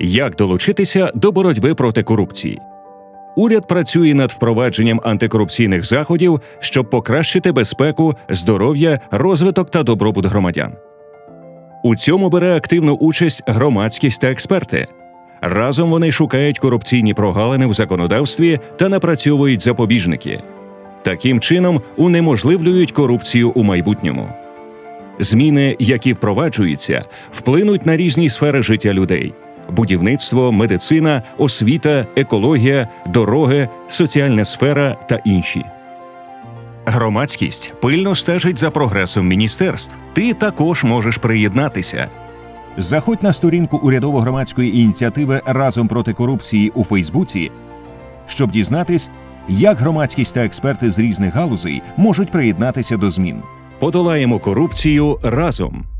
Як долучитися до боротьби проти корупції? Уряд працює над впровадженням антикорупційних заходів, щоб покращити безпеку, здоров'я, розвиток та добробут громадян. У цьому бере активну участь громадськість та експерти. Разом вони шукають корупційні прогалини в законодавстві та напрацьовують запобіжники. Таким чином унеможливлюють корупцію у майбутньому. Зміни, які впроваджуються, вплинуть на різні сфери життя людей: будівництво, медицина, освіта, екологія, дороги, соціальна сфера та інші. Громадськість пильно стежить за прогресом міністерств. Ти також можеш приєднатися. Заходь на сторінку урядово-громадської ініціативи Разом проти корупції у Фейсбуці, щоб дізнатись, як громадськість та експерти з різних галузей можуть приєднатися до змін. Подолаємо корупцію разом.